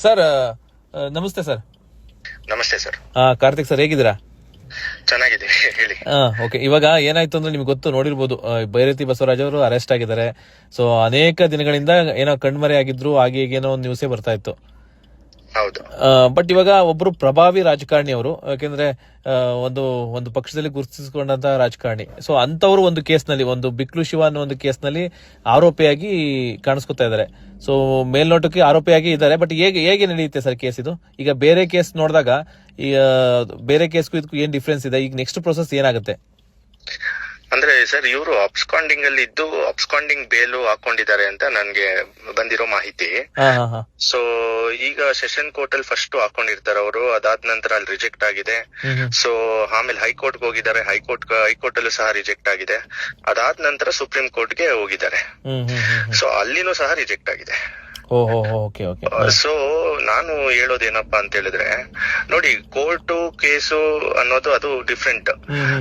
Sir ನಮಸ್ತೆ sir. ನಮಸ್ತೆ sir. Karthik sir ಹೇಗಿದ್ದೀರಾ? ಚೆನ್ನಾಗಿದೆ ಹೇಳಿ. ಓಕೆ. ಇವಾಗ ಏನಾಯ್ತು ಅಂದ್ರೆ ನಿಮ್ಗೆ ಗೊತ್ತು ನೋಡಿರ್ಬೋದು. ಭೈರತಿ ಬೈರತಿ ಬಸವರಾಜ್ ಅವರು ಅರೆಸ್ಟ್ ಆಗಿದ್ದಾರೆ. ಸೊ ಅನೇಕ ದಿನಗಳಿಂದ ಏನೋ ಕಣ್ಮರೆ ಆಗಿದ್ರು ಹಾಗೆ ಈಗೇನೋ ಏನೋ ಒಂದು ನ್ಯೂಸೇ ಬರ್ತಾ ಇತ್ತು. ಬಟ್ ಇವಾಗ ಒಬ್ರು ಪ್ರಭಾವಿ ರಾಜಕಾರಣಿ ಅವರು, ಯಾಕೆಂದ್ರೆ ಒಂದು ಒಂದು ಪಕ್ಷದಲ್ಲಿ ಗುರುತಿಸಿಕೊಂಡಂತಹ ರಾಜಕಾರಣಿ. ಸೊ ಅಂತವರು ಒಂದು ಕೇಸ್ನಲ್ಲಿ ಒಂದು ಬಿಕ್ಲು ಶಿವ ಅನ್ನೋ ಒಂದು ಕೇಸ್ನಲ್ಲಿ ಆರೋಪಿಯಾಗಿ ಕಾಣಿಸ್ಕೊತಾ ಇದ್ದಾರೆ. ಸೊ ಮೇಲ್ನೋಟಕ್ಕೆ ಆರೋಪಿಯಾಗಿ ಇದ್ದಾರೆ ಬಟ್ ಹೇಗೆ ಹೇಗೆ ನಡೆಯುತ್ತೆ ಸರ್ ಕೇಸ್ ಇದು? ಈಗ ಬೇರೆ ಕೇಸ್ ನೋಡಿದಾಗ ಬೇರೆ ಕೇಸ್ಗೂ ಇದಕ್ಕೂ ಏನ್ ಡಿಫ್ರೆನ್ಸ್ ಇದೆ? ಈಗ ನೆಕ್ಸ್ಟ್ ಪ್ರೊಸೆಸ್ ಏನಾಗುತ್ತೆ? ಅಂದ್ರೆ ಸರ್ ಇವರು ಅಬ್ಸ್ಕಾಂಡಿಂಗ್ ಅಲ್ಲಿ ಇದ್ದು ಅಬ್ಸ್ಕಾಂಡಿಂಗ್ ಬೇಲು ಹಾಕೊಂಡಿದ್ದಾರೆ ಅಂತ ನನ್ಗೆ ಬಂದಿರೋ ಮಾಹಿತಿ. ಸೊ ಈಗ ಸೆಷನ್ ಕೋರ್ಟ್ ಅಲ್ಲಿ ಫಸ್ಟ್ ಹಾಕೊಂಡಿರ್ತಾರೆ ಅವರು. ಅದಾದ ನಂತರ ಅಲ್ಲಿ ರಿಜೆಕ್ಟ್ ಆಗಿದೆ. ಸೊ ಆಮೇಲೆ ಹೈಕೋರ್ಟ್ ಹೋಗಿದ್ದಾರೆ. ಹೈಕೋರ್ಟ್ ಹೈಕೋರ್ಟ್ ಅಲ್ಲೂ ಸಹ ರಿಜೆಕ್ಟ್ ಆಗಿದೆ. ಅದಾದ ನಂತರ ಸುಪ್ರೀಂ ಕೋರ್ಟ್ಗೆ ಹೋಗಿದ್ದಾರೆ. ಸೊ ಅಲ್ಲಿನೂ ಸಹ ರಿಜೆಕ್ಟ್ ಆಗಿದೆ. Okay okay. ಸೊ ನಾನು ಹೇಳೋದೇನಪ್ಪಾ ಅಂತ ಹೇಳಿದ್ರೆ ನೋಡಿ ಕೋರ್ಟು ಕೇಸು ಅನ್ನೋದು ಅದು ಡಿಫ್ರೆಂಟ್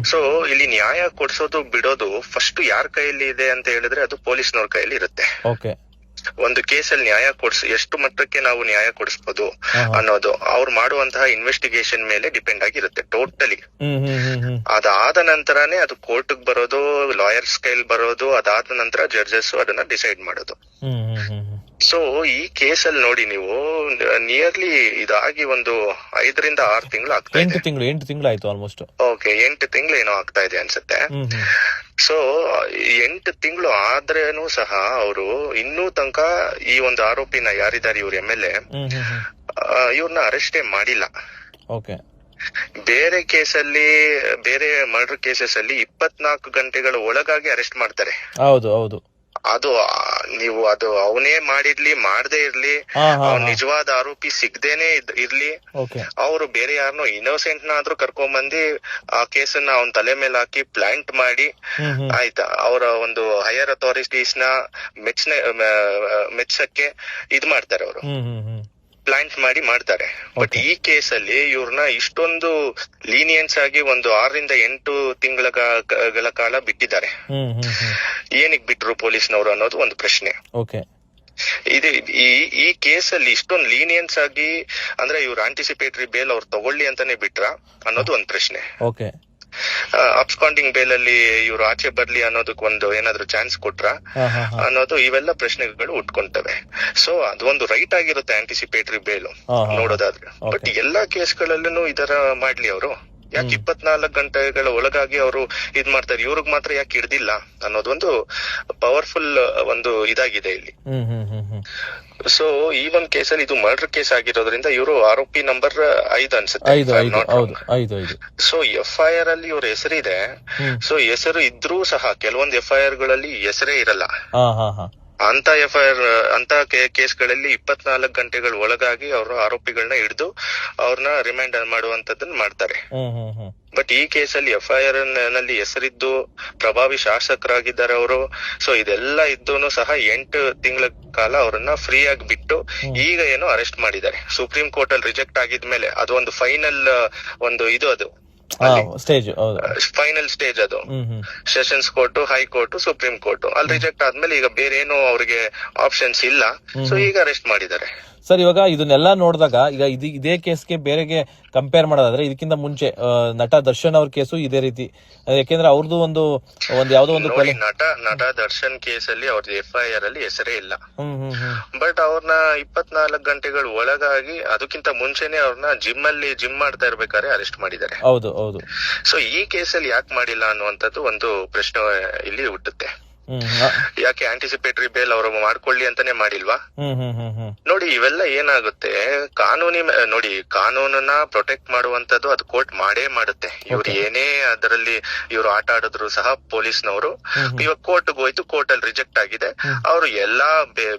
ಸೊ ಇಲ್ಲಿ ನ್ಯಾಯ ಕೊಡ್ಸೋದು ಬಿಡೋದು ಫಸ್ಟ್ ಯಾರ ಕೈಯಲ್ಲಿ ಇದೆ ಅಂತ ಹೇಳಿದ್ರೆ ಅದು ಪೊಲೀಸ್ನವ್ರ ಕೈಯಲ್ಲಿ ಇರುತ್ತೆ. ಓಕೆ. ಒಂದು ಕೇಸಲ್ಲಿ ನ್ಯಾಯ ಕೊಡ್ಸ್ ಎಷ್ಟು ಮಟ್ಟಕ್ಕೆ ನಾವು ನ್ಯಾಯ ಹಾ. ಅನ್ನೋದು ಅವ್ರು ಮಾಡುವಂತಹ ಇನ್ವೆಸ್ಟಿಗೇಷನ್ ಮೇಲೆ ಡಿಪೆಂಡ್ ಆಗಿರುತ್ತೆ ಟೋಟಲಿ ಅದಾದ ನಂತರನೇ ಅದು ಕೋರ್ಟ್ ಬರೋದು ಲಾಯರ್ಸ್ ಕೈಲಿ ಬರೋದು ಅದಾದ ನಂತರ ಜಡ್ಜಸ್ ಅದನ್ನ ಡಿಸೈಡ್ ಮಾಡೋದು. ಸೊ ಈ ಕೇಸಲ್ಲಿ ನೋಡಿ ನೀವು ನಿಯರ್ಲಿ ಇದಾಗಿ ಒಂದು ಐದರಿಂದ ಆರು ತಿಂಗಳು ಆಗ್ತಾ ಎಂಟು ಇದೆ. ತಿಂಗಳು ಎಂಟು ತಿಂಗಳು ಆಯ್ತು ಆಲ್ಮೋಸ್ಟ್ ಓಕೆ ಎಂಟು ತಿಂಗಳು ಏನೋ ಆಗ್ತಾ ಇದೆ ಅನ್ಸುತ್ತೆ. ಸೊ ಎಂಟು ತಿಂಗಳು ಆದ್ರೇನು ಸಹ ಅವರು ಇನ್ನೂ ತನಕ ಈ ಒಂದು ಆರೋಪಿನ ಯಾರಿದ್ದಾರೆ ಇವ್ರ ಎಂ ಎಲ್ ಎ ಇವ್ರನ್ನ ಅರೆಸ್ಟೇ ಮಾಡಿಲ್ಲ. ಓಕೆ ಬೇರೆ ಕೇಸಲ್ಲಿ ಬೇರೆ ಮರ್ಡರ್ ಕೇಸಸ್ ಅಲ್ಲಿ ಇಪ್ಪತ್ನಾಲ್ಕು ಗಂಟೆಗಳ ಒಳಗಾಗಿ ಅರೆಸ್ಟ್ ಮಾಡ್ತಾರೆ. ಹೌದು ಹೌದು. ಅದು ನೀವು ಅದು ಅವನೇ ಮಾಡಿರ್ಲಿ ಮಾಡದೇ ಇರ್ಲಿ ಅವ್ನ ನಿಜವಾದ ಆರೋಪಿ ಸಿಗ್ದೇನೆ ಇದ್- ಇರ್ಲಿ. ಓಕೆ ಅವರು ಬೇರೆ ಯಾರನ್ನೋ ಇನ್ನೋಸೆಂಟ್ ನಾದ್ರೂ ಕರ್ಕೊಂಡ್ ಬಂದಿ ಆ ಕೇಸನ್ನ ಅವನ್ ತಲೆ ಮೇಲೆ ಹಾಕಿ ಪ್ಲಾಂಟ್ ಮಾಡಿ ಹ್ಮ್ ಹ್ಮ್. ಆಯ್ತಾ? ಅವರ ಒಂದು ಹೈಯರ್ ಅಥಾರಿಟೀಸ್ನ ಮೆಚ್ಚನೆ ಮೆಚ್ಚಕ್ಕೆ ಇದ್ ಮಾಡ್ತಾರೆ ಅವರು. ಹ್ಮ್ ಹ್ಮ್ ಹ್ಮ್. ಪ್ಲಾಂಟ್ ಮಾಡಿ ಮಾಡ್ತಾರೆ. ಬಟ್ ಈ ಕೇಸಲ್ಲಿ ಇವ್ರನ್ನ ಇಷ್ಟೊಂದು ಲೀನಿಯನ್ಸ್ ಆಗಿ ಒಂದು ಆರರಿಂದ ಎಂಟು ತಿಂಗಳ ಕಾಲ ಬಿಟ್ಟಿದ್ದಾರೆ. ಏನಿಗ್ ಬಿಟ್ರು ಪೊಲೀಸ್ನವರು ಅನ್ನೋದು ಒಂದು ಪ್ರಶ್ನೆ. ಇದು ಈ ಈ ಕೇಸಲ್ಲಿ ಇಷ್ಟೊಂದು ಲೀನಿಯನ್ಸ್ ಆಗಿ ಅಂದ್ರೆ ಇವ್ರು ಆಂಟಿಸಿಪೇಟರಿ ಬೇಲ್ ಅವ್ರು ತಗೊಳ್ಳಿ ಅಂತಾನೆ ಬಿಟ್ರ ಅನ್ನೋದು ಒಂದ್ ಪ್ರಶ್ನೆ. ಓಕೆ ಅಬ್ಸ್ಕಾಂಡಿಂಗ್ ಬೇಲ್ ಅಲ್ಲಿ ಇವ್ರು ಆಚೆ ಬರ್ಲಿ ಅನ್ನೋದಕ್ಕೆ ಒಂದು ಏನಾದ್ರು ಚಾನ್ಸ್ ಕೊಟ್ರ ಅನ್ನೋದು ಇವೆಲ್ಲ ಪ್ರಶ್ನೆಗಳು ಉಟ್ಕೊಂತವೆ. ಸೊ ಅದು ಒಂದು ರೈಟ್ ಆಗಿರುತ್ತೆ ಆಂಟಿಸಿಪೇಟರಿ ಬೇಲ್. ನೋಡೋದಾದ್ರೆ. ಬಟ್ ಎಲ್ಲಾ ಕೇಸ್ಗಳಲ್ಲೂ ಇದರ ಮಾಡ್ಲಿ ಅವರು. ಯಾಕೆ ಇಪ್ಪತ್ನಾಲ್ಕು ಗಂಟೆಗಳ ಒಳಗಾಗಿ ಅವರು ಇದ್ ಮಾಡ್ತಾರೆ? ಇವ್ರಿಗೆ ಮಾತ್ರ ಯಾಕೆ ಹಿಡ್ದಿಲ್ಲ ಅನ್ನೋದೊಂದು ಪವರ್ಫುಲ್ ಒಂದು ಇದಾಗಿದೆ ಇಲ್ಲಿ. ಸೊ ಈ ಒಂದ್ ಕೇಸಲ್ಲಿ ಇದು ಮರ್ಡರ್ ಕೇಸ್ ಆಗಿರೋದ್ರಿಂದ ಇವರು ಆರೋಪಿ ನಂಬರ್ ಐದು ಅನ್ಸುತ್ತೆ ಸೊ ಎಫ್ ಐ ಆರ್ ಅಲ್ಲಿ ಇವ್ರ ಹೆಸರಿದೆ. ಸೊ ಹೆಸರು ಇದ್ರೂ ಸಹ ಕೆಲವೊಂದು ಎಫ್ ಐ ಆರ್ಗಳಲ್ಲಿ ಹೆಸರೇ ಇರಲ್ಲ. ಅಂತ ಎಫ್ ಐ ಆರ್ ಅಂತ ಕೇಸ್ಗಳಲ್ಲಿ ಇಪ್ಪತ್ನಾಲ್ಕು ಗಂಟೆಗಳ ಒಳಗಾಗಿ ಅವರು ಆರೋಪಿಗಳನ್ನ ಹಿಡಿದು ಅವ್ರನ್ನ ರಿಮೈಂಡ್ ಮಾಡುವಂತದ್ದನ್ನ ಮಾಡ್ತಾರೆ. ಬಟ್ ಈ ಕೇಸಲ್ಲಿ ಎಫ್ ಐ ಆರ್ನಲ್ಲಿ ಹೆಸರಿದ್ದು ಪ್ರಭಾವಿ ಶಾಸಕರಾಗಿದ್ದಾರೆ ಅವರು. ಸೊ ಇದೆಲ್ಲ ಇದ್ದೂನು ಸಹ ಎಂಟು ತಿಂಗಳ ಕಾಲ ಅವರನ್ನ ಫ್ರೀ ಆಗಿ ಬಿಟ್ಟು ಈಗ ಏನೋ ಅರೆಸ್ಟ್ ಮಾಡಿದ್ದಾರೆ. ಸುಪ್ರೀಂ ಕೋರ್ಟ್ ಅಲ್ಲಿ ರಿಜೆಕ್ಟ್ ಆಗಿದ್ಮೇಲೆ ಅದು ಒಂದು ಫೈನಲ್ ಒಂದು ಇದು ಅದು. ಸ್ಟೇಜ್ ಫೈನಲ್ ಸ್ಟೇಜ್ ಅದು. Sessions court sessions court high court supreme court ಅಲ್ಲಿ ರಿಜೆಕ್ಟ್ ಆದ್ಮೇಲೆ ಈಗ ಬೇರೆ ಏನು ಅವ್ರಿಗೆ ಆಪ್ಷನ್ಸ್ ಇಲ್ಲ. ಸೊ ಈಗ ಅರೆಸ್ಟ್ ಮಾಡಿದ್ದಾರೆ. ಸರ್ ಇವಾಗ ಇದನ್ನೆಲ್ಲ ನೋಡಿದಾಗ ಈಗ ಇದು ಇದೇ ಕೇಸ್ಗೆ ಬೇರೆಗೆ ಕಂಪೇರ್ ಮಾಡೋದಾದ್ರೆ ಇದಕ್ಕಿಂತ ಮುಂಚೆ ನಟ ದರ್ಶನ್ ಅವ್ರ ಕೇಸು ಇದೇ ರೀತಿ. ಯಾಕೆಂದ್ರೆ ಅವ್ರದ್ದು ಒಂದು ಒಂದು ಯಾವ್ದೋ ಒಂದು ಕೊಲೆ ನಟ ನಟ ದರ್ಶನ್ ಕೇಸಲ್ಲಿ ಅವ್ರದ್ದು ಎಫ್ ಐ ಆರ್ ಅಲ್ಲಿ ಹೆಸರೇ ಇಲ್ಲ. ಬಟ್ ಅವ್ರನ್ನ ಇಪ್ಪತ್ನಾಲ್ಕು ಗಂಟೆಗಳ ಒಳಗಾಗಿ ಅದಕ್ಕಿಂತ ಮುಂಚೆನೆ ಅವ್ರನ್ನ ಜಿಮ್ ಅಲ್ಲಿ ಜಿಮ್ ಮಾಡ್ತಾ ಇರ್ಬೇಕಾದ್ರೆ ಅರೆಸ್ಟ್ ಮಾಡಿದ್ದಾರೆ. ಹೌದು ಹೌದು. ಸೊ ಈ ಕೇಸಲ್ಲಿ ಯಾಕೆ ಮಾಡಿಲ್ಲ ಅನ್ನುವಂಥದ್ದು ಒಂದು ಪ್ರಶ್ನೆ ಇಲ್ಲಿ ಹುಟ್ಟುತ್ತೆ. ಯಾಕೆ ಆಂಟಿಸಿಪೇಟರಿ ಬೇಲ್ ಅವರು ಮಾಡ್ಕೊಳ್ಳಿ ಅಂತಾನೆ ಮಾಡಿಲ್ವಾ? ನೋಡಿ ಇವೆಲ್ಲ ಏನಾಗುತ್ತೆ ಕಾನೂನಿ ನೋಡಿ ಕಾನೂನನ್ನ ಪ್ರೊಟೆಕ್ಟ್ ಮಾಡುವಂತದ್ದು ಅದು ಕೋರ್ಟ್ ಮಾಡೇ ಮಾಡುತ್ತೆ. ಇವ್ರು ಏನೇ ಅದರಲ್ಲಿ ಇವರು ಆಟ ಆಡಿದ್ರು ಸಹ ಪೊಲೀಸ್ನವರು ಇವಾಗ ಕೋರ್ಟ್ ಹೋಯ್ತು ಕೋರ್ಟ್ ಅಲ್ಲಿ ರಿಜೆಕ್ಟ್ ಆಗಿದೆ. ಅವರು ಎಲ್ಲಾ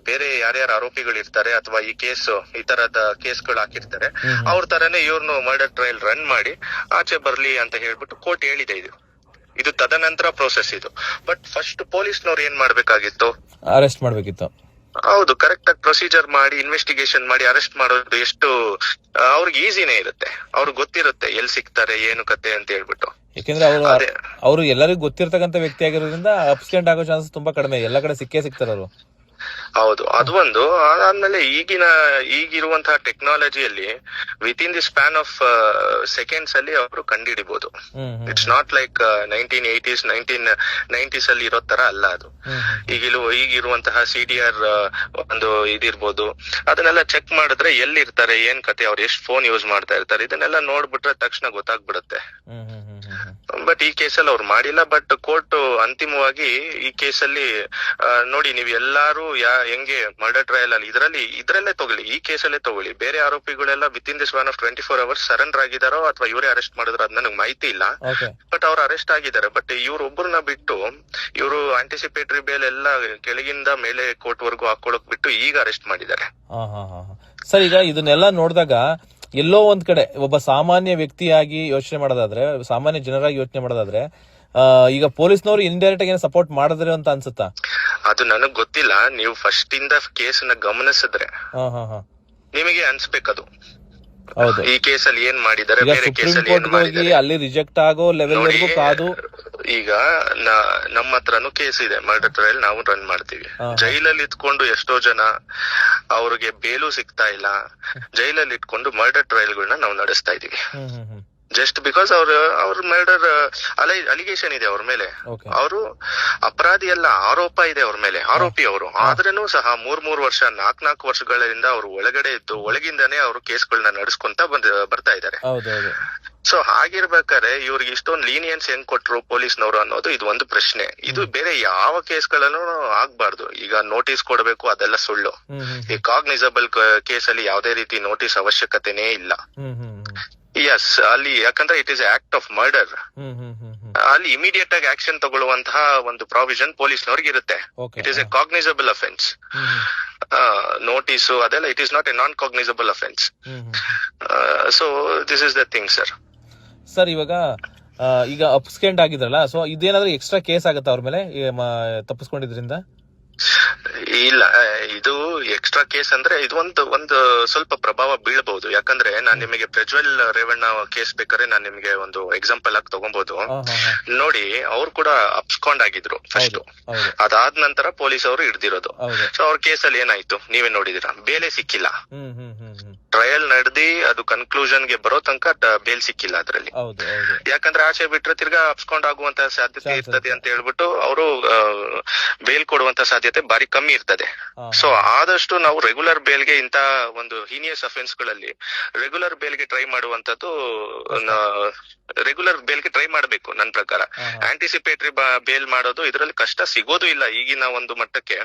ಬೇರೆ ಯಾರ್ಯಾರು ಆರೋಪಿಗಳು ಇರ್ತಾರೆ ಅಥವಾ ಈ ಕೇಸ್ ಈ ತರದ ಕೇಸ್ಗಳು ಹಾಕಿರ್ತಾರೆ ಅವ್ರ ತರನೇ ಇವ್ರನ್ನು ಮರ್ಡರ್ ಟ್ರಯಲ್ ರನ್ ಮಾಡಿ ಆಚೆ ಬರ್ಲಿ ಅಂತ ಹೇಳ್ಬಿಟ್ಟು ಕೋರ್ಟ್ ಹೇಳಿದೆ ಇದು. ಇದು ತದನಂತರ ಪ್ರೋಸೆಸ್ ಇದು. ಬಟ್ ಫಸ್ಟ್ ಪೊಲೀಸ್ನವ್ರು ಏನ್ ಮಾಡ್ಬೇಕಾಗಿತ್ತು? ಅರೆಸ್ಟ್ ಮಾಡ್ಬೇಕಿತ್ತು. ಹೌದು ಕರೆಕ್ಟ್ ಆಗಿ ಪ್ರೊಸೀಜರ್ ಮಾಡಿ ಇನ್ವೆಸ್ಟಿಗೇಷನ್ ಮಾಡಿ ಅರೆಸ್ಟ್ ಮಾಡೋದು ಎಷ್ಟು ಅವ್ರಿಗೆ ಈಸಿನೇ ಇರುತ್ತೆ. ಅವ್ರಿಗೆ ಗೊತ್ತಿರುತ್ತೆ ಎಲ್ಲಿ ಸಿಗ್ತಾರೆ ಏನು ಕತೆ ಅಂತ ಹೇಳ್ಬಿಟ್ಟು. ಯಾಕೆಂದ್ರೆ ಅವರು. ಅವರು ಎಲ್ಲರಿಗೂ ಗೊತ್ತಿರತಕ್ಕಂತ ವ್ಯಕ್ತಿ ಆಗಿರೋದ್ರಿಂದ ಅಪ್ಸೆಂಟ್ ಆಗೋ ಚಾನ್ಸ್ ತುಂಬಾ ಕಡಿಮೆ. ಎಲ್ಲ ಕಡೆ ಸಿಕ್ಕೇ ಸಿಗ್ತಾರೆ ಅವರು. ಹೌದು. ಅದು ಒಂದು ಅದಾದ್ಮೇಲೆ ಈಗಿನ ಈಗಿರುವಂತಹ ಟೆಕ್ನಾಲಜಿಯಲ್ಲಿ within the span of seconds ಅಲ್ಲಿ ಅವರು ಕಂಡುಹಿಡಿಬಹುದು it's not like nineteen eighties nineteen nineties ಅಲ್ಲಿ ಇರೋ ತರ ಅಲ್ಲ ಅದು. ಈಗಿಲು ಈಗಿರುವಂತಹ ಸಿ ಡಿ ಆರ್ ಒಂದು ಇದಿರ್ಬೋದು. ಅದನ್ನೆಲ್ಲ ಚೆಕ್ ಮಾಡಿದ್ರೆ ಎಲ್ಲಿರ್ತಾರೆ ಏನ್ ಕತೆ ಅವ್ರು ಎಷ್ಟು ಫೋನ್ ಯೂಸ್ ಮಾಡ್ತಾ ಇರ್ತಾರೆ ಇದನ್ನೆಲ್ಲ ನೋಡ್ಬಿಟ್ರೆ ತಕ್ಷಣ ಗೊತ್ತಾಗ್ಬಿಡುತ್ತೆ. ಬಟ್ ಈ ಕೇಸಲ್ಲಿ ಅವ್ರು ಮಾಡಿಲ್ಲ ಬಟ್ ಕೋರ್ಟ್ ಅಂತಿಮವಾಗಿ ಈ ಕೇಸಲ್ಲಿ ನೋಡಿ ನೀವು ಎಲ್ಲಾರು ಯಾ ಹೆಂಗೆ ಮರ್ಡರ್ ಟ್ರಯಲ್ ಅಲ್ಲಿ ಇದರಲ್ಲಿ ಇದ್ರಲ್ಲೇ ತಗೊಳ್ಳಿ ಈ ಕೇಸಲ್ಲೇ ತಗೊಳ್ಳಿ. ಬೇರೆ ಆರೋಪಿಗಳೆಲ್ಲ within this one of twenty four hours surrender ಆಗಿದಾರೋ ಅಥವಾ ಇವರೇ ಅರೆಸ್ಟ್ ಮಾಡಿದ್ರೋ ಅದ್ ನನಗೆ ಮಾಹಿತಿ ಇಲ್ಲ. ಬಟ್ ಅವ್ರು ಅರೆಸ್ಟ್ ಆಗಿದ್ದಾರೆ ಬಟ್ ಇವ್ರೊಬ್ಬರನ್ನ ಬಿಟ್ಟು ಇವರು ಆಂಟಿಸಿಪೇಟರಿ ಬೇಲ್ ಎಲ್ಲ ಕೆಳಗಿಂದ ಮೇಲೆ ಕೋರ್ಟ್ ವರ್ಗೂ ಹಾಕೊಳಕ್ ಬಿಟ್ಟು ಈಗ ಅರೆಸ್ಟ್ ಮಾಡಿದ್ದಾರೆ. ಸರ್ ಈಗ ಇದನ್ನೆಲ್ಲ ನೋಡಿದಾಗ ಎಲ್ಲೋ ಒಂದ್ ಕಡೆ ಒಬ್ಬ ಸಾಮಾನ್ಯ ವ್ಯಕ್ತಿಯಾಗಿ ಯೋಚನೆ ಮಾಡೋದಾದ್ರೆ ಸಾಮಾನ್ಯ ಜನರಾಗಿ ಯೋಚನೆ ಮಾಡೋದಾದ್ರೆ ಈಗ ಪೊಲೀಸ್ನವರು ಇಂಡೈರೆಕ್ಟ್ ಆಗಿ ಸಪೋರ್ಟ್ ಮಾಡಿದ್ರೆ ಅಂತ ಅನ್ಸುತ್ತಾ? ಅದು ನನಗ್ ಗೊತ್ತಿಲ್ಲ. ನೀವು ಫಸ್ಟ್ ಇಂದ ಕೇಸ್ನ ಗಮನಿಸಿದ್ರೆ ಹಾ ಹಾ ಹಾ. ನಿಮಗೆ ಅನ್ಸ್ಬೇಕದು. ಈ ಕೇಸಲ್ಲಿ ಏನ್ ಮಾಡಿದ್ದಾರೆ? ಈಗ ಬೇರೆ ಸುಪ್ರೀಂ ಕೇಸಲ್ಲಿ ಏನ್ ಕೋರ್ಟ್ ಹೋಗಿ ಮಾಡಿದ್ದಾರೆ? ಅಲ್ಲಿ ರಿಜೆಕ್ಟ್ ಆಗೋ ಲೆವೆಲ್ ನೋಡಿ ವರೆಗೂ ಕಾದು. ಈಗ ನ- ನಮ್ಮ ಹತ್ರನು ಕೇಸ್ ಇದೆ ಮರ್ಡರ್ ಟ್ರಯಲ್ ನಾವು ರನ್ ಮಾಡ್ತೀವಿ. ಹಾ. ಜೈಲಲ್ಲಿ ಇಟ್ಕೊಂಡು ಎಷ್ಟೋ ಜನ ಅವ್ರಿಗೆ ಬೇಲು ಸಿಗ್ತಾ ಇಲ್ಲ. ಜೈಲಲ್ಲಿ ಇಟ್ಕೊಂಡು ಮರ್ಡರ್ ಟ್ರಯಲ್ಗಳನ್ನ ನಾವು ನಡೆಸ್ತಾ ಇದೀವಿ. ಹ್ಮ್ ಹ್ಮ್ ಹ್ಮ್. ಜಸ್ಟ್ ಬಿಕಾಸ್ ಅವ್ರ ಅವ್ರ ಮರ್ಡರ್ ಅಲೈ ಅಲಿಗೇಷನ್ ಇದೆ ಅವ್ರ ಮೇಲೆ. ಅವರು ಅಪರಾಧಿ ಅಲ್ಲ ಆರೋಪ ಇದೆ ಅವ್ರ ಮೇಲೆ ಆರೋಪಿ ಅವರು. ಆದ್ರೂ ಸಹ ಮೂರ್ ಮೂರ್ ವರ್ಷ ನಾಕ್ ನಾಲ್ಕು ವರ್ಷಗಳಿಂದ ಅವ್ರು ಒಳಗಡೆ ಇದ್ದು ಒಳಗಿಂದಾನೇ ಅವರು ಕೇಸ್ಗಳನ್ನ ನಡೆಸ್ಕೊಂತ ಬಂದ್ ಬರ್ತಾ ಇದ್ದಾರೆ. ಸೊ ಹಾಗಿರ್ಬೇಕಾದ್ರೆ ಇವ್ರಿಗೆ ಇಷ್ಟೊಂದು ಲೀನಿಯನ್ಸ್ ಹೆಂಗ್ ಕೊಟ್ರು ಪೊಲೀಸ್ನವರು ಅನ್ನೋದು ಇದು ಒಂದು ಪ್ರಶ್ನೆ. ಇದು ಬೇರೆ ಯಾವ ಕೇಸ್ಗಳನ್ನು ಆಗ್ಬಾರ್ದು. ಈಗ ನೋಟಿಸ್ ಕೊಡಬೇಕು ಅದೆಲ್ಲ ಸುಳ್ಳು. ಈ ಕಾಗ್ನಿಸಬಲ್ ಕೇಸಲ್ಲಿ ಯಾವುದೇ ರೀತಿ ನೋಟಿಸ್ ಅವಶ್ಯಕತೆನೇ ಇಲ್ಲ. ಎಸ್ ಅಲ್ಲಿ ಯಾಕಂದ್ರೆ it is act of murder ಅಲ್ಲಿ ಇಮಿಡಿಯೇಟ್ ಆಗಿ ಆಕ್ಷನ್ ತಗೊಳ್ಳುವಂತಹ ಒಂದು ಪ್ರಾವಿಷನ್ ಪೊಲೀಸ್ನವ್ರಿಗೆ ಇರುತ್ತೆ. It is a cognizable offence notice ಅದೆಲ್ಲ it is not a non cognizable offence so this is the thing sir sir ಇವಾಗ ಈಗ ಅಪ್ಸ್ಕೆಂಡ್ ಆಗಿದ್ರಲ್ಲ ಸೊ ಇದೇನಾದ್ರೂ ಎಕ್ಸ್ಟ್ರಾ ಕೇಸ್ ಆಗುತ್ತಾ ಅವ್ರ ಮೇಲೆ ತಪ್ಪಿಸ್ಕೊಂಡಿದ್ರಿಂದ? ಇಲ್ಲ ಇದು ಎಕ್ಸ್ಟ್ರಾ ಕೇಸ್ ಅಂದ್ರೆ ಇದು ಒಂದು ಒಂದು ಸ್ವಲ್ಪ ಪ್ರಭಾವ ಬೀಳಬಹುದು ಯಾಕಂದ್ರೆ ನಾನ್ ನಿಮಗೆ ಪ್ರಜ್ವಲ್ ರೇವಣ್ಣ ಕೇಸ್ ಬೇಕಾದ್ರೆ ನಾನ್ ನಿಮಗೆ ಒಂದು ಎಕ್ಸಾಂಪಲ್ ಆಗಿ ತಗೊಬಹುದು ನೋಡಿ ಅವ್ರು ಕೂಡ ಅಪ್ಸ್ಕೊಂಡ್ ಆಗಿದ್ರು ಫಸ್ಟ್ ಅದಾದ ನಂತರ ಪೊಲೀಸ್ ಅವರು ಹಿಡ್ದಿರೋದು ಸೊ ಅವ್ರ ಕೇಸಲ್ಲಿ ಏನಾಯ್ತು? ನೀವೇ ನೋಡಿದಿರಾ? ಬೇಲೆ ಸಿಕ್ಕಿಲ್ಲ. ಟ್ರಯಲ್ ನಡೆದಿ ಅದು ಕನ್ಕ್ಲೂಷನ್ಗೆ ಬರೋ ತನಕ ಬೇಲ್ ಸಿಕ್ಕಿಲ್ಲ ಅದ್ರಲ್ಲಿ. ಯಾಕಂದ್ರೆ ಆಚೆ ಬಿಟ್ರೆ ತಿರ್ಗಾ ಅಪ್ಸ್ಕೊಂಡ್ ಆಗುವಂತ ಸಾಧ್ಯತೆ. ಇರ್ತದೆ ಅಂತ ಹೇಳ್ಬಿಟ್ಟು ಅವರು ಬೇಲ್ ಕೊಡುವಂತ ಸಾಧ್ಯತೆ ಬಾರಿ ಕಮ್ಮಿ ಇರ್ತದೆ. ಸೊ ಆದಷ್ಟು ನಾವು ರೆಗ್ಯುಲರ್ ಬೇಲ್ಗೆ ಇಂತ ಒಂದು ಹೀನಿಯಸ್ ಅಫೆನ್ಸ್ಗಳಲ್ಲಿ ರೆಗ್ಯುಲರ್ ಬೇಲ್ಗೆ ಟ್ರೈ ಮಾಡುವಂತದ್ದು ರೆಗ್ಯುಲರ್ ಬೇಲ್ಗೆ ಟ್ರೈ ಮಾಡಬೇಕು ನನ್ನ ಪ್ರಕಾರ. ಆಂಟಿಸಿಪೇಟರಿ ಬೇಲ್ ಮಾಡೋದು ಇದರಲ್ಲಿ ಕಷ್ಟ ಸಿಗೋದು ಇಲ್ಲ ಈಗಿನ ಒಂದು ಮಟ್ಟಕ್ಕೆ.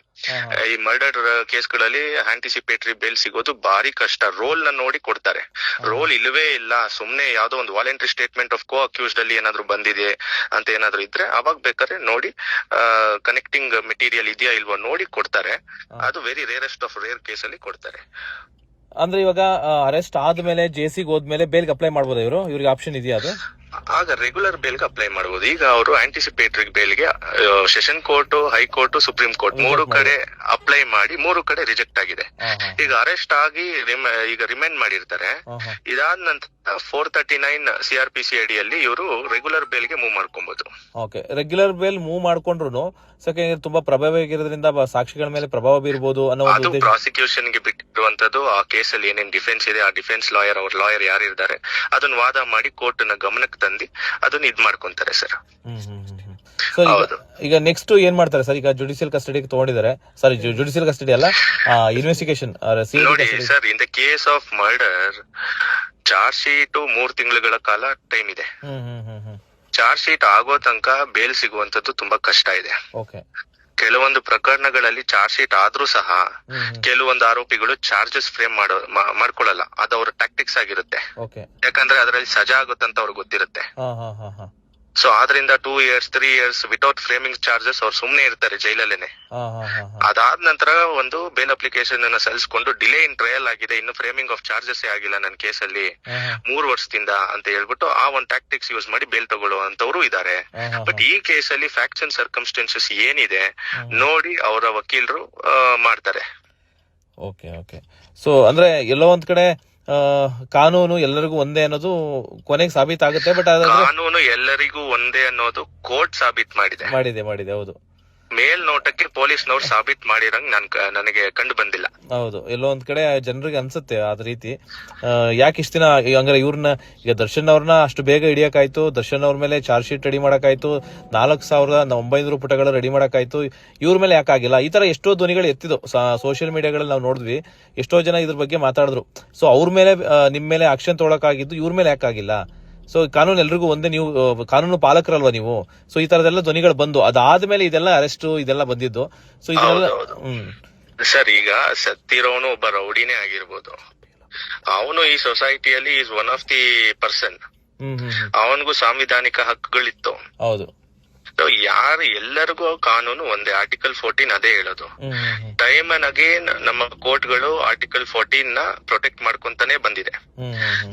ಈ ಮರ್ಡರ್ ಕೇಸ್ಗಳಲ್ಲಿ ಆಂಟಿಸಿಪೇಟರಿ ಬೇಲ್ ಸಿಗೋದು ಬಾರಿ ಕಷ್ಟ. ರೋಲ್ ನ ನೋಡಿ ಕೊಡ್ತಾರೆ. ರೋಲ್ ಇಲ್ಲವೇ ಇಲ್ಲ ಸುಮ್ನೆ ಯಾವ್ದೋ ಒಂದು voluntary statement of co accused ಅಲ್ಲಿ ಏನಾದ್ರು ಬಂದಿದೆ ಅಂತ ಏನಾದ್ರು ಇದ್ರೆ ಅವಾಗ ಬೇಕಾದ್ರೆ ನೋಡಿ ಕನೆಕ್ಟಿಂಗ್ ಮೆಟೀರಿಯಲ್ ಇದೆಯಾ ಇಲ್ವಾ ನೋಡಿ ಕೊಡ್ತಾರೆ. ಅದು very rarest of rare case ಅಲ್ಲಿ ಕೊಡ್ತಾರೆ. ಅಂದ್ರೆ ಇವಾಗ ಅರೆಸ್ಟ್ ಆದ್ಮೇಲೆ ಜೇಸಿಗೆ ಹೋದ್ಮೇಲೆ ಬೇಲ್ಗೆ ಅಪ್ಲೈ ಮಾಡಬಹುದು ಇವರು? ಇವ್ರಿಗೆ ಆಪ್ಷನ್ ಇದೆಯಾ ಅದು? ಆಗ ರೆಗ್ಯುಲರ್ ಬೇಲ್ಗೆ ಅಪ್ಲೈ ಮಾಡಬಹುದು ಈಗ ಅವರು anticipatory ಬೇಲ್ಗೆ session court high court supreme court ಮೂರು ಕಡೆ ಅಪ್ಲೈ ಮಾಡಿ ಮೂರು ಕಡೆ ರಿಜೆಕ್ಟ್ ಆಗಿದೆ. ಈಗ ಅರೆಸ್ಟ್ ಆಗಿ ಈಗ ರಿಮೈಂಡ್ ಮಾಡಿರ್ತಾರೆ. ಇದಾದ ನಂತರ four thirty nine CR P C ಅಡಿಯಲ್ಲಿ ಇವರು ರೆಗ್ಯುಲರ್ ಬೇಲ್ಗೆ ಮೂವ್ ಮಾಡ್ಕೊಬಹುದು ಓಕೆ ರೆಗ್ಯುಲರ್ ಬೇಲ್ ಮೂವ್ ಮಾಡ್ಕೊಂಡ್ರು ಸೆಕೆಂಡ್ ತುಂಬಾ ಪ್ರಭಾವ ಆಗಿರೋದ್ರಿಂದ ಸಾಕ್ಷಿಗಳ ಮೇಲೆ ಪ್ರಭಾವ ಬೀರ್ಬೋದು ಅನ್ನೋ ಅದು ಪ್ರಾಸಿಕ್ಯೂಷನ್ಗೆ ಬಿಟ್ಟಿರುವಂತದ್ದು ಆ ಕೇಸಲ್ಲಿ ಏನೇನ್ ಡಿಫೆನ್ಸ್ ಇದೆ ಆ ಡಿಫೆನ್ಸ್ ಲಾಯರ್ ಅವ್ರ ಲಾಯರ್ ಯಾರಿದ್ದಾರೆ ಅದನ್ನ ವಾದ ಮಾಡಿ ಕೋರ್ಟ್ನ ಗಮನಕ್ಕೆ ತಂದು ಅದನ್ನ ಇದ್ ಮಾಡ್ಕೊಂತಾರೆ ಸರ್ ಈಗ ಹೌದು. ಈಗ ನೆಕ್ಸ್ಟ್ ಏನ್ ಮಾಡ್ತಾರೆ ಸರ್ ಈಗ ಜುಡಿಷಿಯಲ್ ಕಸ್ಟಡಿಗೆ ತಗೊಂಡಿದ್ದಾರೆ. ಸರ್ ಜುಡಿಷಿಯಲ್ ಕಸ್ಟಡಿ ಅಲ್ಲ ಇನ್ವೆಸ್ಟಿಗೇಷನ್ ನೋಡಿ sir in the case of murder charge sheet ಮೂರ್ ತಿಂಗಳುಗಳ ಕಾಲ ಟೈಮ್ ಇದೆ. ಚಾರ್ಜ್ ಶೀಟ್ ಆಗೋ ತನಕ ಬೇಲ್ ಸಿಗುವಂತದ್ದು ತುಂಬಾ ಕಷ್ಟ ಇದೆ. ಓಕೆ ಕೆಲವೊಂದು ಪ್ರಕರಣಗಳಲ್ಲಿ ಚಾರ್ಜ್ ಶೀಟ್ ಆದ್ರೂ ಸಹ ಕೆಲವೊಂದು ಆರೋಪಿಗಳು ಚಾರ್ಜಸ್ ಫ್ರೇಮ್ ಮಾಡೋ ಮಾಡ್ಕೊಳ್ಳಲ್ಲ. ಅದು ಅವ್ರ ಟ್ಯಾಕ್ಟಿಕ್ಸ್ ಆಗಿರುತ್ತೆ. ಯಾಕಂದ್ರೆ ಅದರಲ್ಲಿ ಸಜಾ ಆಗುತ್ತಂತ ಅವ್ರಿಗೆ ಗೊತ್ತಿರುತ್ತೆ. ಸೊ ಆದ್ರಿಂದ two years three years without framing charges ಅವ್ರು ಸುಮ್ನೆ ಇರ್ತಾರೆ ಜೈಲಲ್ಲೇನೆ. ಅದಾದ ನಂತರ ಒಂದು ಬೇಲ್ ಅಪ್ಲಿಕೇಶನ್ ಅನ್ನ ಸಲ್ಲಿಸಿಕೊಂಡು ಡಿಲೇ ಇನ್ ಟ್ರಯಲ್ ಆಗಿದೆ. ಇನ್ನು ಫ್ರೇಮಿಂಗ್ ಆಫ್ ಚಾರ್ಜಸ್ ಆಗಿಲ್ಲ ನನ್ನ ಕೇಸಲ್ಲಿ. ಮೂರು ವರ್ಷದಿಂದ ಅಂತ ಹೇಳ್ಬಿಟ್ಟು ಆ ಒಂದು ಟ್ಯಾಕ್ಟಿಕ್ಸ್ ಯೂಸ್ ಮಾಡಿ ಬೇಲ್ ತಗೊಳ್ಳುವಂತವ್ರು ಇದ್ದಾರೆ ಬಟ್ ಈ ಕೇಸಲ್ಲಿ ಫ್ಯಾಕ್ಟ್ಸ್ ಅಂಡ್ ಸರ್ಕಮ್ಸ್ಟೆನ್ಸಸ್ ಏನಿದೆ ನೋಡಿ ಅವರ ವಕೀಲರು ಮಾಡ್ತಾರೆ. Okay okay. ಸೊ ಅಂದ್ರೆ ಎಲ್ಲೋ ಒಂದ್ ಕಡೆ ಕಾನೂನು ಎಲ್ಲರಿಗೂ ಒಂದೇ ಅನ್ನೋದು ಕೊನೆಗೆ ಸಾಬೀತಾಗುತ್ತೆ ಬಟ್ ಕಾನೂನು ಎಲ್ಲರಿಗೂ ಒಂದೇ ಅನ್ನೋದು ಕೋರ್ಟ್ ಸಾಬೀತ್ ಮಾಡಿದೆ. ಮಾಡಿದೆ ಮಾಡಿದೆ ಹೌದು. ಮೇಲ್ನೋಟಕ್ಕೆ ಪೊಲೀಸ್ನವ್ರು ಸಾಬೀತ್ ಮಾಡಿರಂಗ್ ನನಗೆ ಕಂಡು ಬಂದಿಲ್ಲ. ಹೌದು. ಎಲ್ಲೋ ಒಂದ್ ಕಡೆ ಜನರಿಗೆ ಅನ್ಸುತ್ತೆ ಅದ್ ರೀತಿ. ಆ, ಯಾಕೆ ಇಷ್ಟ ದಿನ ಅಂದ್ರೆ ಇವ್ರನ್ನ ಈಗ ದರ್ಶನ್ ಅವ್ರನ್ನ ಅಷ್ಟು ಬೇಗ ಹಿಡಿಯಕ್ಕಾಯ್ತು ದರ್ಶನ್ ಅವ್ರ ಮೇಲೆ ಚಾರ್ಜ್ ಶೀಟ್ ರೆಡಿ ಮಾಡಕ್ಕಾಯ್ತು ನಾಲ್ಕು ಸಾವಿರದ ಒಂಬೈನೂರು ಪುಟಗಳು ರೆಡಿ ಮಾಡಕ್ಕಾಯ್ತು ಇವ್ರ ಮೇಲೆ ಯಾಕಾಗಿಲ್ಲ ಈ ತರ ಎಷ್ಟೋ ಧ್ವನಿಗಳು ಎತ್ತಿದ್ದು ಸೋಷಿಯಲ್ ಮೀಡಿಯಾಗಳಲ್ಲಿ ನಾವು ನೋಡಿದ್ವಿ. ಎಷ್ಟೋ ಜನ ಇದ್ರ ಬಗ್ಗೆ ಮಾತಾಡಿದ್ರು. ಸೊ ಅವ್ರ ಮೇಲೆ ನಿಮ್ಮ ನಿಮ್ ಮೇಲೆ ಆಕ್ಷನ್ ತೊಗೊಳಕಾಗಿದ್ದು ಇವ್ರ ಮೇಲೆ ಯಾಕಾಗಿಲ್ಲ ಸೊ ಕಾನೂನು ಎಲ್ರಿಗೂ ಒಂದೇ ನೀವು ಕಾನೂನು ಪಾಲಕರಲ್ವಾ ನೀವು? ಸೊ ಈ ತರದೆಲ್ಲ ಧ್ವನಿಗಳು ಬಂದು ಅದಾದ್ಮೇಲೆ ಇದೆಲ್ಲ ಅರೆಸ್ಟ್ ಇದೆಲ್ಲ ಬಂದಿದ್ದು. ಸೊ ಇದೆಲ್ಲ. ಹ್ಮ್. ಸರ್ ಈಗ ಸತ್ತಿರೋನು ಒಬ್ಬ ರೌಡಿನೇ ಆಗಿರ್ಬೋದು. ಅವನು ಈ ಸೊಸೈಟಿಯಲ್ಲಿ is one of the person ಅವನಿಗೂ ಸಾಂವಿಧಾನಿಕ ಹಕ್ಕುಗಳಿತ್ತು. ಹೌದು. ಯಾರು ಎಲ್ಲರಿಗೂ ಕಾನೂನು ಒಂದೇ ಆರ್ಟಿಕಲ್ ಫೋರ್ಟೀನ್ ಅದೇ ಹೇಳೋದು. ಟೈಮ್ ಅಂಡ್ ಅಗೇನ್ ನಮ್ಮ ಕೋರ್ಟ್ಗಳು ಆರ್ಟಿಕಲ್ ಫೋರ್ಟೀನ್ನ ಪ್ರೊಟೆಕ್ಟ್ ಮಾಡ್ಕೊಂತಾನೆ ಬಂದಿದೆ.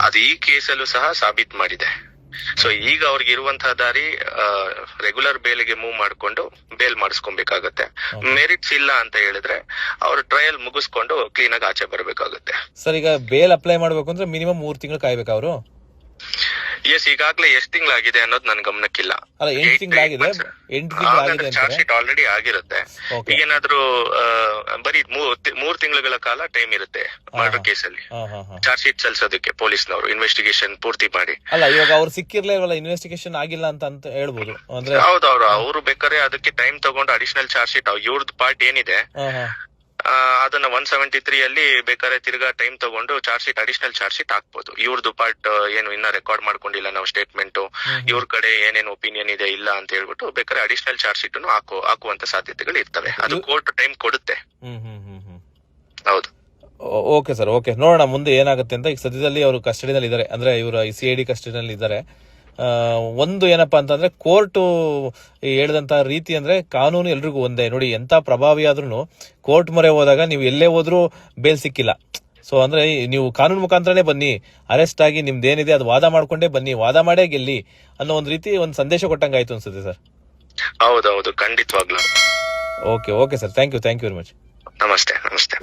ಅದು ಈ ಕೇಸಲ್ಲೂ ಸಹ ಸಾಬೀತ್ ಮಾಡಿದೆ. ಸೊ ಈಗ ಅವ್ರಿಗೆ ಇರುವಂತಹ ದಾರಿ ರೆಗ್ಯುಲರ್ ಬೇಲಿಗೆ ಮೂವ್ ಮಾಡ್ಕೊಂಡು ಬೇಲ್ ಮಾಡಿಸ್ಕೊಬೇಕಾಗತ್ತೆ. ಮೆರಿಟ್ಸ್ ಇಲ್ಲ ಅಂತ ಹೇಳಿದ್ರೆ ಅವ್ರ ಟ್ರಯಲ್ ಮುಗಿಸ್ಕೊಂಡು ಕ್ಲೀನ್ ಆಗಿ ಆಚೆ ಬರಬೇಕಾಗುತ್ತೆ. ಸರ್ ಈಗ ಬೇಲ್ ಅಪ್ಲೈ ಮಾಡ್ಬೇಕು ಅಂದ್ರೆ ಮಿನಿಮಮ್ ಮೂರ್ ತಿಂಗಳು ಕಾಯ್ಬೇಕು ಅವರು? ಎಸ್ ಈಗಾಗ್ಲೇ ಎಷ್ಟ್ ತಿಂಗಳಾಗಿದೆ ಅನ್ನೋದು ನನ್ ಗಮನಕ್ಕಿಲ್ಲ. ಅಲ್ಲ ಎಂಟು ತಿಂಗಳಾಗಿದೆ? ಎಂಟು ತಿಂಗಳಾಗಿದೆ ಚಾರ್ಜ್ ಶೀಟ್ ಆಲ್ರೆಡಿ ಆಗಿರುತ್ತೆ. ಈಗ ಈಗೇನಾದ್ರೂ ಬರೀ ಮೂರ್ ತಿಂಗಳ ತಿಂಗಳುಗಳ ಕಾಲ ಟೈಮ್ ಇರುತ್ತೆ ಮರ್ಡರ್ ಕೇಸಲ್ಲಿ ಚಾರ್ಜ್ ಶೀಟ್ ಸಲ್ಲಿಸೋದಕ್ಕೆ ಪೊಲೀಸ್ನವರು ಇನ್ವೆಸ್ಟಿಗೇಷನ್ ಪೂರ್ತಿ ಮಾಡಿ. ಅಲ್ಲ ಇವಾಗ ಅವ್ರು ಸಿಕ್ಕಿರ್ಲೇ ಇನ್ವೆಸ್ಟಿಗೇಷನ್ ಆಗಿಲ್ಲ ಅಂತ ಅಂತ ಹೇಳ್ಬೋದು. ಅಂದ್ರೆ ಹೌದವ್ರು ಅವರು ಬೇಕಾದ್ರೆ ಅದಕ್ಕೆ ಟೈಮ್ ತಗೊಂಡು ಅಡಿಷನಲ್ ಚಾರ್ಜ್ ಶೀಟ್ ಇವ್ರದ್ದು ಪಾರ್ಟ್ ಏನಿದೆ ಅದನ್ನ ಒನ್ ಸೆವೆಂಟಿ ತ್ರೀ ಅಲ್ಲಿ ಬೇಕಾದ್ರೆ ತಿರ್ಗಾ ಟೈಮ್ ತಗೊಂಡು charge sheet additional charge sheet ಹಾಕ್ಬೋದು. ಇವ್ರದ್ದು ಪಾರ್ಟ್ ಏನು ಇನ್ನ ರೆಕಾರ್ಡ್ ಮಾಡ್ಕೊಂಡಿಲ್ಲ ನಾವು ಸ್ಟೇಟ್ಮೆಂಟ್ ಇವ್ರ ಕಡೆ ಏನೇನ್ ಒಪಿನಿಯನ್ ಇದೆ ಇಲ್ಲ ಅಂತ ಹೇಳ್ಬಿಟ್ಟು ಬೇಕಾದ್ರೆ ಅಡಿಷನಲ್ ಚಾರ್ಜ್ ಶೀಟ್ ಹಾಕೋ ಹಾಕುವಂತ ಸಾಧ್ಯತೆಗಳು ಇರ್ತವೆ. ಅದು ಕೋರ್ಟ್ ಟೈಮ್ ಕೊಡುತ್ತೆ. ಹ್ಮ್ ಹ್ಮ್ ಹ್ಮ್ ಹ್ಮ್. ಹೌದು. ಓಕೆ ಸರ್ ಓಕೆ ನೋಡೋಣ ಮುಂದೆ ಏನಾಗುತ್ತೆ ಅಂತ. ಈಗ ಸದ್ಯದಲ್ಲಿ ಅವರು ಕಸ್ಟಡಿನಲ್ಲಿ ಇದ್ದಾರೆ ಅಂದ್ರೆ ಇವರು ಸಿ ಐ ಡಿ ಕಸ್ಟಡಿನಲ್ಲಿ ಇದ್ದಾರೆ ಒಂದು ಏನಪ್ಪಾ ಅಂತಂದ್ರೆ ಕೋರ್ಟು ಹೇಳಿದಂತ ರೀತಿ ಅಂದ್ರೆ ಕಾನೂನು ಎಲ್ರಿಗೂ ಒಂದೇ. ನೋಡಿ ಎಂತ ಪ್ರಭಾವಿ ಆದ್ರೂ ಕೋರ್ಟ್ ಮೊರೆ ಹೋದಾಗ ನೀವು ಎಲ್ಲೇ ಹೋದ್ರೂ ಬೇಲ್ ಸಿಕ್ಕಿಲ್ಲ. ಸೊ ಅಂದ್ರೆ ನೀವು ಕಾನೂನು ಮುಖಾಂತರನೇ ಬನ್ನಿ ಅರೆಸ್ಟ್ ಆಗಿ ನಿಮ್ದು ಏನಿದೆ ಅದು ವಾದ ಮಾಡ್ಕೊಂಡೇ ಬನ್ನಿ ವಾದ ಮಾಡೇ ಗೆಲ್ಲಿ ಅನ್ನೋ ಒಂದು ರೀತಿ ಒಂದು ಸಂದೇಶ ಕೊಟ್ಟಂಗಾಯ್ತು ಅನ್ಸುತ್ತೆ ಸರ್. ಹೌದೌದು ಖಂಡಿತವಾಗ್ಲೂ. Okay okay sir thank you thank you very much ನಮಸ್ತೆ ನಮಸ್ತೆ.